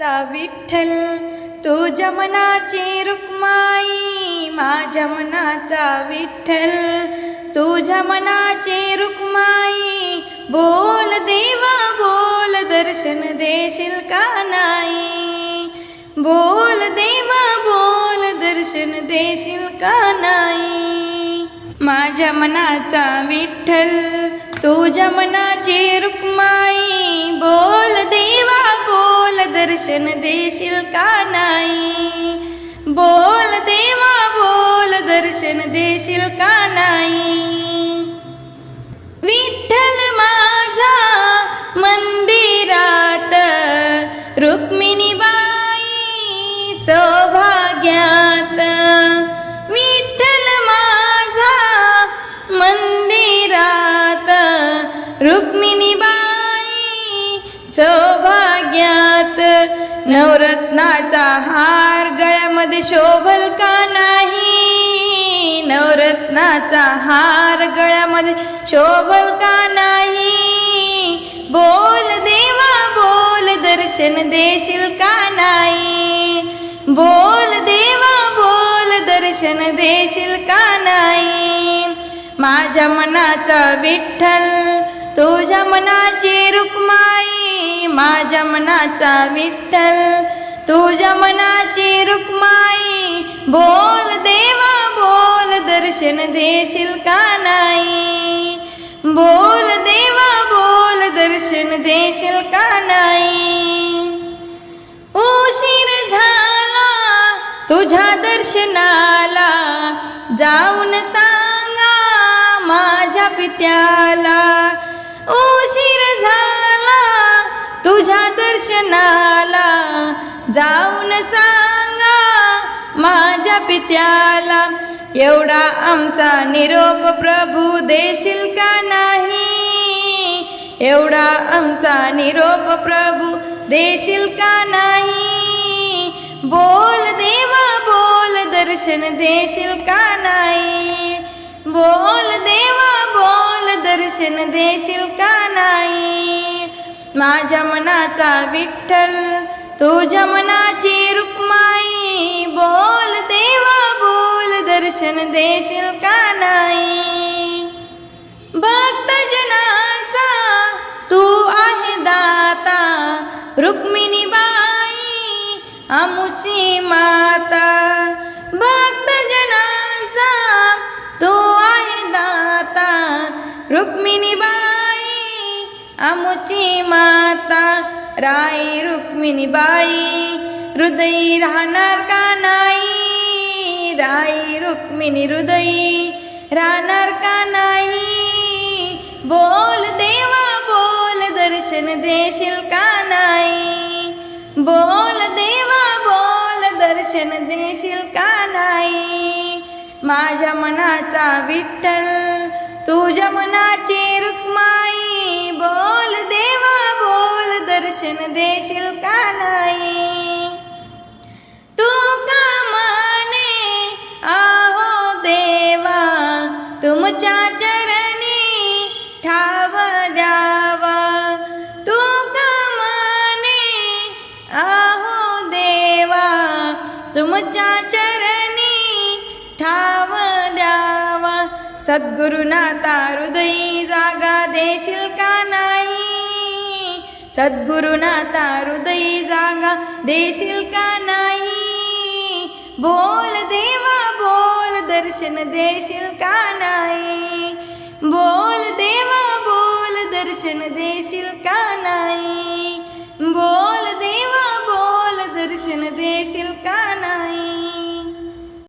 चा विठ्ठल तुझ्या मनाची रुक्माई माझ्या मनाचा विठ्ठल तुझ्या मनाची रुक्माई. बोल देवा बोल दर्शन देशील का नाही? बोल देवा बोल दर्शन देशील का नाही? माझ्या मनाचा विठ्ठल तुझ्या मनाची रुक्माई बोल देवा बोल दर्शन देशील का नाही? बोल देवा बोल दर्शन देशील का नाही? विठ्ठल माझा मंदिरात रुक्मिणी बाई रुक्मिणीबाई सौभाग्यात नवरत्नाचा हार गळ्यामध्ये शोभल का नाही? नवरत्नाचा हार गळ्यामध्ये शोभल का नाही? बोल देवा बोल दर्शन देशील का नाही? बोल देवा बोल दर्शन देशील का नाही? माझ्या मनाचा विठ्ठल तुझ्या मनाची रुक्माई माझ्या मनाचा विठ्ठल. तुझ्या मनाची रुक्माई बोल देवा बोल दर्शन देशील का नाही? बोल देवा बोल दर्शन देशील का नाही? उशीर झाला तुझ्या दर्शनाला जाऊन सांगा माझ्या पित्याला. दर्शनाला जाऊन सांगा माझ्या पित्याला एवढा आमचा निरोप प्रभू देशील का नाही? एवढा आमचा निरोप प्रभू देशील का नाही? बोल देवा बोल दर्शन देशील का नाही? बोल देवा बोल दर्शन देशील का नाही? माझ्या मनाचा विठ्ठल तुझ्या मनाची रुक्माई. बोल देवा बोल दर्शन देशील का नाही? भक्त जनाचा तू आहे दाता रुक्मिणी बाई आमुची माता. भक्त जनाचा तू आहे दाता रुक्मिणी बाई. आमुची माता राई रुक्मिणी बाई हृदयी राहणार का नाही? राई रुक्मिणी हृदयी राहणार का नाही? बोल देवा बोल दर्शन देशील का नाही? बोल देवा बोल दर्शन देशील का नाही? माझ्या मनाचा विठ्ठल तुझ्या मनाची रुक्माई दर्शन देशील का नाही? तू का माने? आहो देवा तुमच्या चरणी ठाव द्यावा. तू का माने? आहो देवा तुमच्या चरणी ठाव द्यावा. सद्गुरुनाथा हृदयी जागा देशील का नाही? सद्गुरुनाथा हृदयी जागा देशील का नाही? बोल देवा बोल दर्शन देशील का नाही? बोल देवा बोल दर्शन देशील का नाही? बोल देवा बोल दर्शन देशील का नाही?